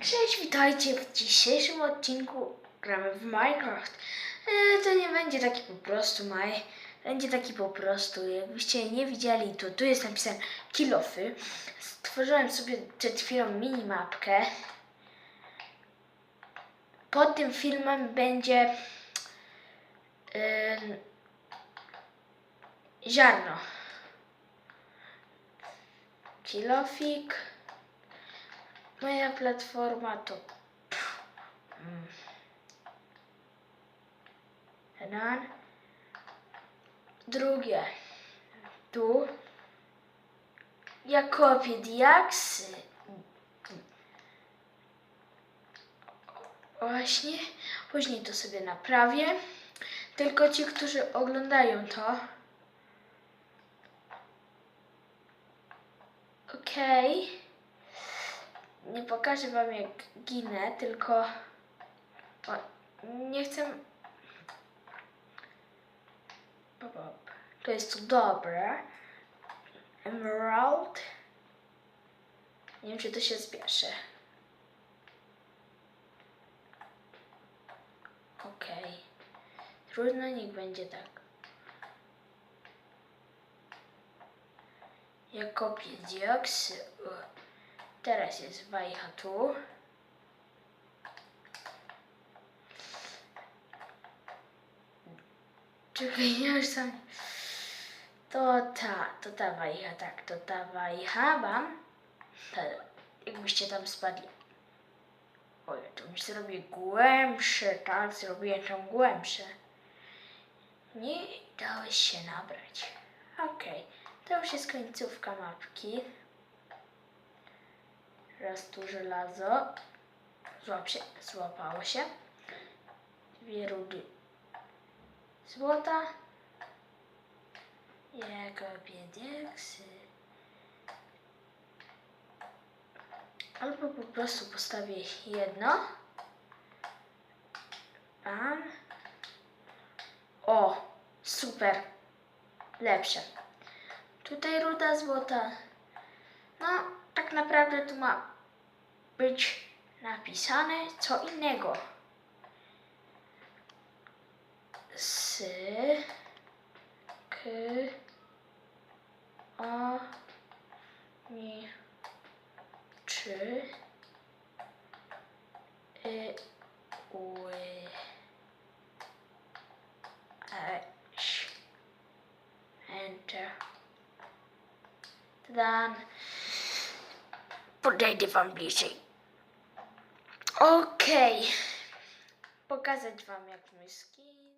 Cześć, witajcie w dzisiejszym odcinku gramy w Minecraft. E, to nie będzie taki po prostu maj, będzie taki po prostu, jakbyście nie widzieli, to tu jest napisane kilofy. Stworzyłem sobie przed chwilą minimapkę. Pod tym filmem będzie e, ziarno. Kilofik. Moja platforma to. Mm. Jeden. Drugie. Tu. Ja kopię diaksy. Właśnie. Później to sobie naprawię. Tylko ci, którzy oglądają to. Okej. Nie pokażę wam jak ginę, tylko o, nie chcę. To jest dobre. Emerald. Nie wiem, czy to się zbierze. Okej. Trudno, niech będzie tak. Ja kopię dioksy. Teraz jest wajcha tu. Czekaj, ja już sam... To ta, to ta wajcha, tak, to ta wajcha. Ta, jakbyście tam spadli. Oj, to już zrobię głębsze, tak, zrobię to głębsze. Nie dałeś się nabrać. Okej, to już jest końcówka mapki. Raz tu żelazo. Złap się, złapało się. Dwie rudy złota. Jako diaksy. Albo po prostu postawię jedno. Bam. O, super. Lepsze. Tutaj ruda złota. No, tak naprawdę tu ma być napisane co innego. S, k, o, ni, czy, y, ś. Enter. Done. Podejdę wam bliżej. Okej. Pokazać wam jak mój skin